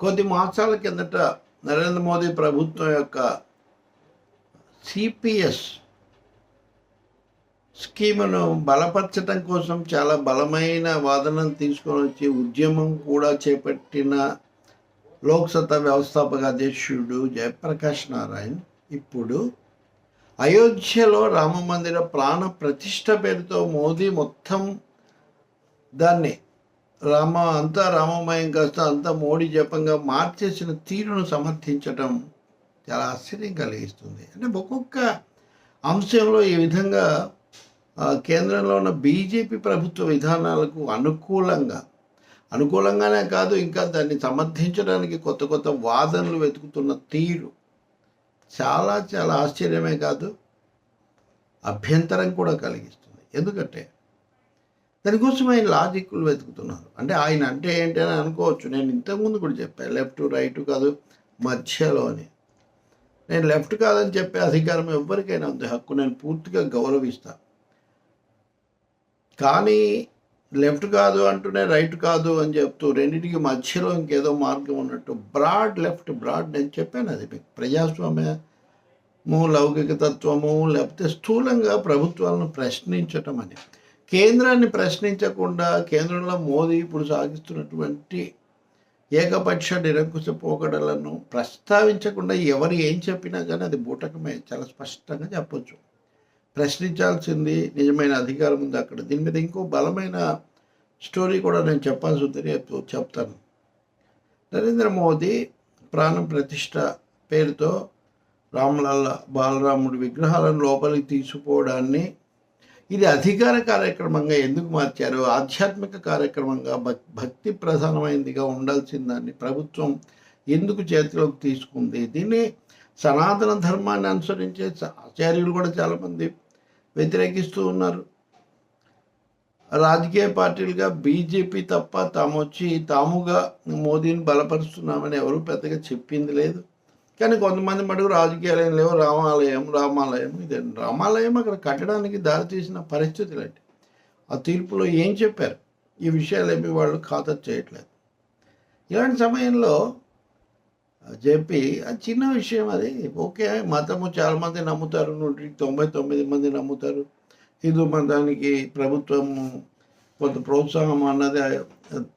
కొద్ది మాసాల కిందట నరేంద్ర మోదీ ప్రభుత్వం యొక్క సిపిఎస్ స్కీమును బలపరచడం కోసం చాలా బలమైన వాదనను తీసుకొని వచ్చి ఉద్యమం కూడా చేపట్టిన లోక్సత్తా వ్యవస్థాపక అధ్యక్షుడు జయప్రకాష్ నారాయణ్ ఇప్పుడు అయోధ్యలో రామ మందిర ప్రాణ ప్రతిష్ట పేరుతో మోదీ మొత్తం దాన్ని రామ అంతా రామమయం కాస్త అంతా మోడీ జపంగా మార్చేసిన తీరును సమర్థించటం చాలా ఆశ్చర్యం కలిగిస్తుంది. అంటే ఒక్కొక్క అంశంలో ఈ విధంగా కేంద్రంలో ఉన్న బీజేపీ ప్రభుత్వ విధానాలకు అనుకూలంగా అనుకూలంగానే కాదు ఇంకా దాన్ని సమర్థించడానికి కొత్త కొత్త వాదనలు వెతుకుతున్న తీరు చాలా చాలా ఆశ్చర్యమే కాదు అభ్యంతరం కూడా కలిగిస్తుంది. ఎందుకంటే దానికోసం ఆయన లాజిక్లు వెతుకుతున్నారు. అంటే ఆయన అంటే ఏంటి అని అనుకోవచ్చు. నేను ఇంతకుముందు కూడా చెప్పాను లెఫ్ట్ రైట్ కాదు మధ్యలో అని నేను లెఫ్ట్ కాదని చెప్పే అధికారం ఎవరికైనా ఉంది. హక్కు నేను పూర్తిగా గౌరవిస్తాను కానీ లెఫ్ట్ కాదు అంటూనే రైట్ కాదు అని చెప్తూ రెండింటికి మధ్యలో ఇంకేదో మార్గం ఉన్నట్టు బ్రాడ్ లెఫ్ట్ బ్రాడ్ నేను చెప్పాను అది మీకు. ప్రజాస్వామ్యము లౌకిక తత్వము లేకపోతే స్థూలంగా ప్రభుత్వాలను ప్రశ్నించటం అని. కేంద్రాన్ని ప్రశ్నించకుండా కేంద్రంలో మోదీ ఇప్పుడు సాగిస్తున్నటువంటి ఏకపక్ష నిరంకుశ పోకడలను ప్రస్తావించకుండా ఎవరు ఏం చెప్పినా కానీ అది బూటకమే. చాలా స్పష్టంగా చెప్పొచ్చు. ప్రశ్నించాల్సింది నిజమైన అధికారం ఉంది అక్కడ. దీని మీద ఇంకో బలమైన స్టోరీ కూడా నేను చెప్పాల్సి ఉంది రేపు చెప్తాను. నరేంద్ర మోదీ ప్రాణం ప్రతిష్ట పేరుతో రామలల్ల బాలరాముడి విగ్రహాలను లోపలికి తీసుకుపోవడాన్ని ఇది అధికార కార్యక్రమంగా ఎందుకు మార్చారు? ఆధ్యాత్మిక కార్యక్రమంగా భక్తి ప్రధానమైనదిగా ఉండాల్సిన దాన్ని ప్రభుత్వం ఎందుకు చేతిలోకి తీసుకుంది? దీన్ని సనాతన ధర్మాన్ని అనుసరించే ఆచార్యులు కూడా చాలామంది వ్యతిరేకిస్తూ ఉన్నారు. రాజకీయ పార్టీలుగా బీజేపీ తప్ప తాము వచ్చి తాముగా మోదీని బలపరుస్తున్నామని ఎవరు పెద్దగా చెప్పింది లేదు. కానీ కొంతమంది మటుకు రాజకీయాలు ఏం లేవు రామాలయం రామాలయం ఇది రామాలయం అక్కడ కట్టడానికి దారితీసిన పరిస్థితులు ఏంటి ఆ తీర్పులో ఏం చెప్పారు? ఈ విషయాలు ఏమి వాళ్ళు ఖాతరు చేయట్లేదు. ఇలాంటి సమయంలో చెప్పి అది చిన్న విషయం అది. ఓకే మతము చాలామంది నమ్ముతారు నూటికి తొంభై తొమ్మిది మంది నమ్ముతారు. హిందూ మతానికి ప్రభుత్వము కొంత ప్రోత్సాహం అన్నది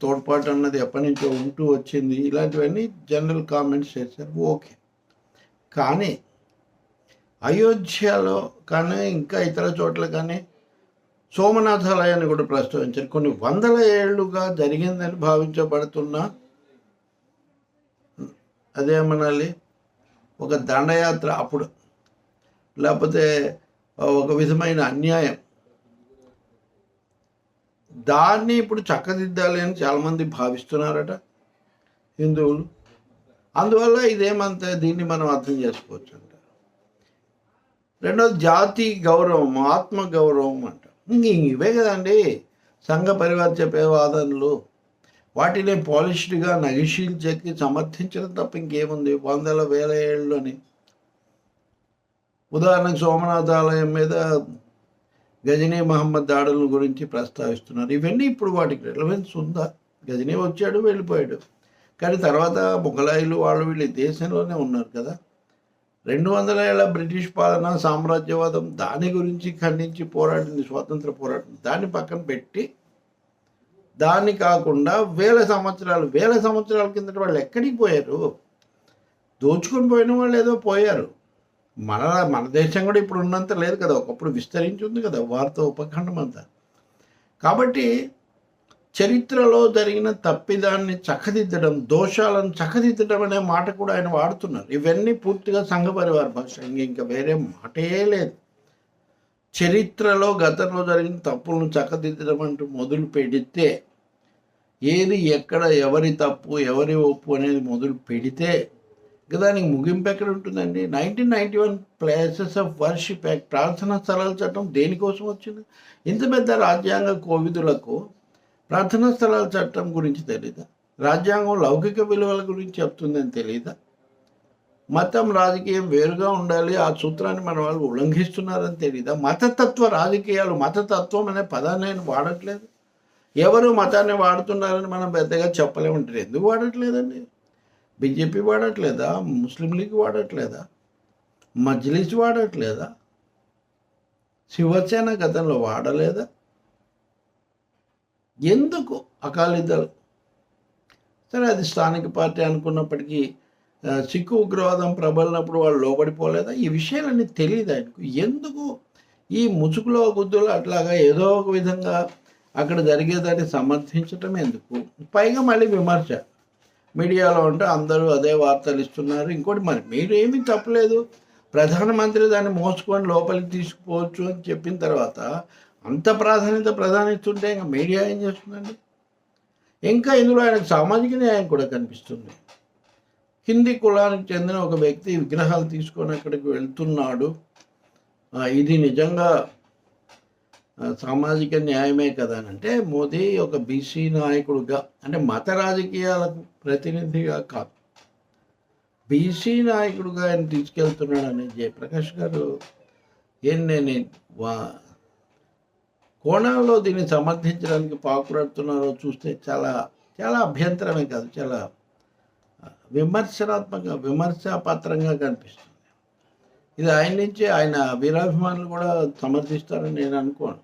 తోడ్పాటు అన్నది ఎప్పటి నుంచో ఉంటూ వచ్చింది. ఇలాంటివన్నీ జనరల్ కామెంట్స్ చేశారు. ఓకే. కానీ అయోధ్యలో కానీ ఇంకా ఇతర చోట్ల కానీ సోమనాథాలయాన్ని కూడా ప్రస్తావించారు. కొన్ని వందల ఏళ్ళుగా జరిగిందని భావించబడుతున్న అదేమనాలి? ఒక దండయాత్ర అప్పుడు. లేకపోతే ఒక విధమైన అన్యాయం. దాన్ని ఇప్పుడు చక్కదిద్దాలి అని చాలామంది భావిస్తున్నారట హిందువులు. అందువల్ల ఇదేమంత దీన్ని మనం అర్థం చేసుకోవచ్చు అంట రెండోది జాతి గౌరవం ఆత్మ గౌరవం అంట. ఇంక ఇవే కదండి. సంఘ పరివార చెప్పే వాదనలు. వాటిని పాలిష్డ్గా నగిశీల్చెక్కి సమర్థించడం తప్ప ఇంకేముంది? వందల వేల ఏళ్ళని ఉదాహరణకు సోమనాథ ఆలయం మీద గజనీ మహమ్మద్ దాడుల గురించి ప్రస్తావిస్తున్నారు. ఇవన్నీ ఇప్పుడు వాటికి రిలవెన్స్ ఉందా? గజనీ వచ్చాడు వెళ్ళిపోయాడు. కానీ తర్వాత మొఘలాయిలు వాళ్ళు వీళ్ళు దేశంలోనే ఉన్నారు కదా. రెండు వందల ఏళ్ళ బ్రిటిష్ పాలన సామ్రాజ్యవాదం దాని గురించి ఖండించి పోరాడింది స్వాతంత్ర పోరాటం. దాన్ని పక్కన పెట్టి దాన్ని కాకుండా వేల సంవత్సరాలు వేల సంవత్సరాల కిందట వాళ్ళు ఎక్కడికి పోయారు? దోచుకొని పోయిన వాళ్ళు ఏదో పోయారు. మన మన దేశం కూడా ఇప్పుడు ఉన్నంత లేదు కదా. ఒకప్పుడు విస్తరించి ఉంది కదా వార్త ఉపఖండం అంతా. కాబట్టి చరిత్రలో జరిగిన తప్పిదాన్ని చక్కదిద్దడం దోషాలను చక్కదిద్దడం అనే మాట కూడా ఆయన వాడుతున్నారు. ఇవన్నీ పూర్తిగా సంఘ పరివార భాష. ఇంకా వేరే మాటే లేదు. చరిత్రలో గతంలో జరిగిన తప్పులను చక్కదిద్దడం అంటూ మొదలు పెడితే ఏది ఎక్కడ ఎవరి తప్పు ఎవరి ఒప్పు అనేది మొదలు పెడితే ఇంకా దానికి ముగింపు ఎక్కడ ఉంటుందండి? Nineteen ninety one places of worship act ప్రార్థనా స్థలాల చట్టం దేనికోసం వచ్చింది? ఇంత పెద్ద రాజ్యాంగ కోవిదులకు ప్రార్థనా స్థలాల చట్టం గురించి తెలీదా? రాజ్యాంగం లౌకిక విలువల గురించి చెప్తుందని తెలీదా? మతం రాజకీయం వేరుగా ఉండాలి ఆ సూత్రాన్ని మన వాళ్ళు ఉల్లంఘిస్తున్నారని తెలీదా? మతతత్వ రాజకీయాలు మతతత్వం అనే పదాన్ని ఆయన వాడట్లేదు. ఎవరు మతాన్ని వాడుతున్నారని మనం పెద్దగా చెప్పలేమంటారు ఎందుకు వాడట్లేదండి? బీజేపీ వాడట్లేదా? ముస్లిం లీగ్ వాడట్లేదా? మజ్లిస్ వాడట్లేదా? శివసేన గతంలో వాడలేదా? ఎందుకు అకాలీదళ్ సరే అది స్థానిక పార్టీ అనుకున్నప్పటికీ సిక్కు ఉగ్రవాదం ప్రబలినప్పుడు వాళ్ళు లోబడిపోలేదా? ఈ విషయాలన్నీ తెలియదు ఆయనకు? ఎందుకు ఈ ముసుగులో గుద్దులు అట్లాగా ఏదో ఒక విధంగా అక్కడ జరిగేదాన్ని సమర్థించటం ఎందుకు? పైగా మళ్ళీ విమర్శ. మీడియాలో ఉంటే అందరూ అదే వార్తలు ఇస్తున్నారు. ఇంకోటి మరి మీరు ఏమీ తప్పలేదు. ప్రధానమంత్రి దాన్ని మోసుకొని లోపలికి తీసుకుపోవచ్చు అని చెప్పిన తర్వాత అంత ప్రాధాన్యత ప్రధానిస్తుంటే ఇంకా మీడియా ఏం చేస్తుందండి? ఇంకా ఇందులో ఆయనకు సామాజిక న్యాయం కూడా కనిపిస్తుంది. హిందీ కులానికి చెందిన ఒక వ్యక్తి విగ్రహాలు తీసుకొని అక్కడికి వెళ్తున్నాడు. ఇది నిజంగా సామాజిక న్యాయమే కదా అని అంటే మోదీ ఒక బీసీ నాయకుడుగా అంటే మత రాజకీయాలకు ప్రతినిధిగా కాదు. బీసీ నాయకుడుగా ఆయన తీసుకెళ్తున్నాడని జయప్రకాష్ గారు ఏం నేను వా కోణంలో దీన్ని సమర్థించడానికి పాకులాడుతున్నారో చూస్తే చాలా చాలా అభ్యంతరమే కాదు చాలా విమర్శనాత్మక విమర్శాపాత్రంగా కనిపిస్తుంది. ఇది ఆయన నుంచి ఆయన వీరాభిమానులు కూడా సమర్థిస్తారని నేను అనుకోను.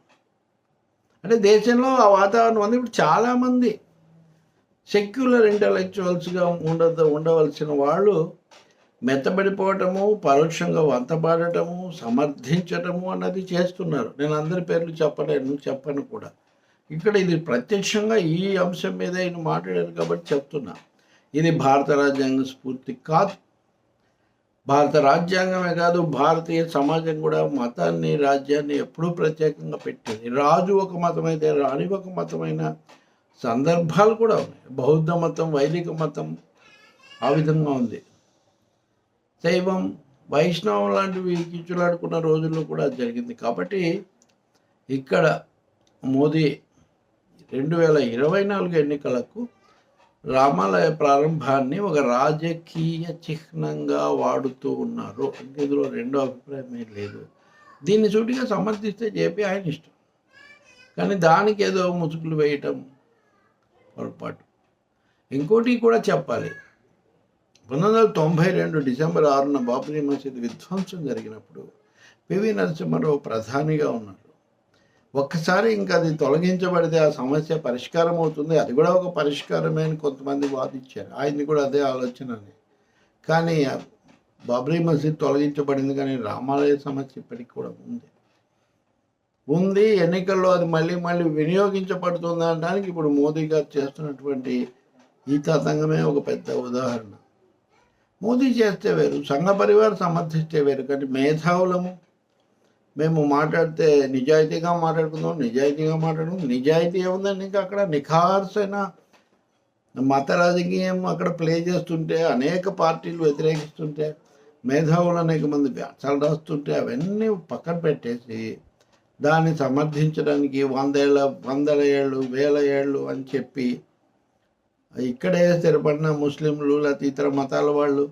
అంటే దేశంలో ఆ వాతావరణం ఉంది ఇప్పుడు చాలామంది సెక్యులర్ ఇంటలెక్చువల్స్గా ఉండద ఉండవలసిన వాళ్ళు మెత్తబడిపోవటము పరోక్షంగా వంతబాడటము సమర్థించటము అన్నది చేస్తున్నారు. నేను అందరి పేర్లు చెప్పలేను చెప్పను కూడా. ఇక్కడ ఇది ప్రత్యక్షంగా ఈ అంశం మీద ఆయన మాట్లాడారు కాబట్టి చెప్తున్నా. ఇది భారత రాజ్యాంగ స్ఫూర్తి కాదు. భారత రాజ్యాంగమే కాదు భారతీయ సమాజం కూడా మతాన్ని రాజ్యాన్ని ఎప్పుడూ ప్రత్యేకంగా పెట్టింది. రాజు ఒక మతం అయితే రాణి ఒక మతమైన సందర్భాలు కూడా ఉన్నాయి. బౌద్ధ మతం వైదిక మతం ఆ విధంగా ఉంది. శైవం వైష్ణవం లాంటివి కిచ్చులాడుకున్న రోజుల్లో కూడా జరిగింది. కాబట్టి ఇక్కడ మోదీ రెండు వేల ఇరవై నాలుగు ఎన్నికలకు రామాలయ ప్రారంభాన్ని ఒక రాజకీయ చిహ్నంగా వాడుతూ ఉన్నారు. ఇందులో రెండో అభిప్రాయం ఏం లేదు. దీన్ని సూటిగా సమర్థిస్తే చెప్పి ఆయన ఇష్టం. కానీ దానికి ఏదో ముసుగులు వేయటం పొరపాటు. ఇంకోటి కూడా చెప్పాలి. పంతొమ్మిది వందల తొంభై రెండు డిసెంబర్ ఆరున బాబ్రీ మసీద్ విధ్వంసం జరిగినప్పుడు పివి నరసింహారావు ప్రధానిగా ఉన్నారు. ఒక్కసారి ఇంకా అది తొలగించబడితే ఆ సమస్య పరిష్కారం అవుతుంది. అది కూడా ఒక పరిష్కారమే అని కొంతమంది వాదించారు. ఆయన్ని కూడా అదే ఆలోచన అని. కానీ బాబ్రీ మసీద్ తొలగించబడింది కానీ రామాలయ సమస్య ఇప్పటికి కూడా ఉంది. ఉంది. ఎన్నికల్లో అది మళ్ళీ మళ్ళీ వినియోగించబడుతుంది అనడానికి ఇప్పుడు మోదీ గారు చేస్తున్నటువంటి ఈ తతంగమే ఒక పెద్ద ఉదాహరణ. మోదీ చేస్తే వేరు సంఘ పరివారం సమర్థిస్తే వేరు కానీ మేధావులము. మేము మాట్లాడితే నిజాయితీగా మాట్లాడుకుందాం నిజాయితీగా మాట్లాడుకుందాం. నిజాయితీ ఏముందండి? ఇంకా అక్కడ నిఖార్సైన మత రాజకీయం అక్కడ ప్లే చేస్తుంటే అనేక పార్టీలు వ్యతిరేకిస్తుంటే మేధావులు అనేక మంది వ్యాసాలు రాస్తుంటే అవన్నీ పక్కన పెట్టేసి దాన్ని సమర్థించడానికి వందేళ్ళ వందల ఏళ్ళు వేల ఏళ్ళు అని చెప్పి ఇక్కడే స్థిరపడిన ముస్లింలు లేకపోతే ఇతర మతాల వాళ్ళు.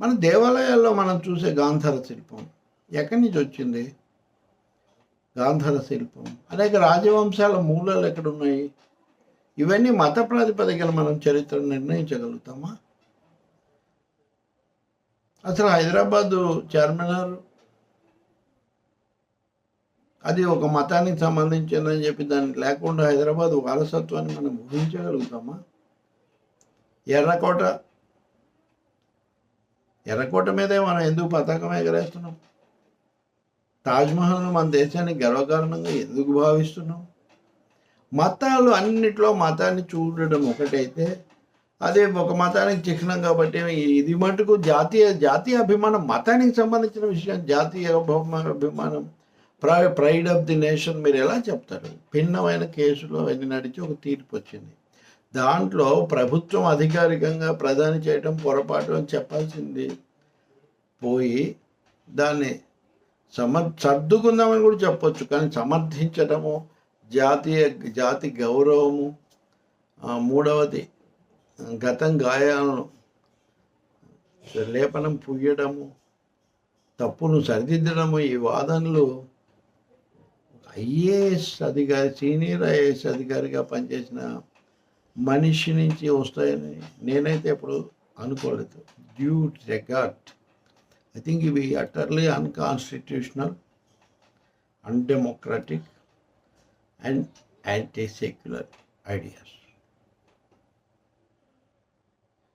మన దేవాలయాల్లో మనం చూసే గాంధార శిల్పం ఎక్కడి నుంచి వచ్చింది? గాంధార శిల్పం. అనేక రాజవంశాల మూలాలు ఎక్కడున్నాయి? ఇవన్నీ మత ప్రాతిపదికన మనం చరిత్ర నిర్ణయించగలుగుతామా? అసలు హైదరాబాదు చార్మినార్ అది ఒక మతానికి సంబంధించిందని చెప్పి దానికి లేకుండా హైదరాబాద్ వారసత్వాన్ని మనం ఊహించగలుగుతామా? ఎర్రకోట ఎర్రకోట మీదే మనం ఎందుకు పతాకం ఎగరేస్తున్నాం? తాజ్మహల్ను మన దేశానికి గర్వకారణంగా ఎందుకు భావిస్తున్నాం? మతాలు అన్నిట్లో మతాన్ని చూడడం ఒకటైతే అదే ఒక మతానికి చిహ్నం కాబట్టి ఇది మటుకు జాతీయ జాతీయ అభిమానం మతానికి సంబంధించిన విషయం జాతీయ అభిమానం. ప్రై ప్రైడ్ ఆఫ్ ది నేషన్ మీరు ఎలా చెప్తారు? భిన్నమైన కేసులో అవన్నీ నడిచి ఒక తీర్పు వచ్చింది. దాంట్లో ప్రభుత్వం అధికారికంగా ప్రధాని చేయడం పొరపాటు అని చెప్పాల్సింది. పోయి దాన్ని సమర్ సర్దుకుందామని కూడా చెప్పొచ్చు కానీ సమర్థించడము జాతీయ జాతి గౌరవము మూడవది గతం గాయాలను లేపనం పుయ్యడము తప్పును సరిదిద్దడము ఈ వాదనలు ఐఏఎస్ అధికారి సీనియర్ ఐఏఎస్ అధికారిగా పనిచేసిన మనిషి నుంచి వస్తాయని నేనైతే ఎప్పుడు అనుకోలేదు. డ్యూ రెగార్డ్ ఐ థింక్ ఇవి utterly unconstitutional undemocratic and anti secular ideas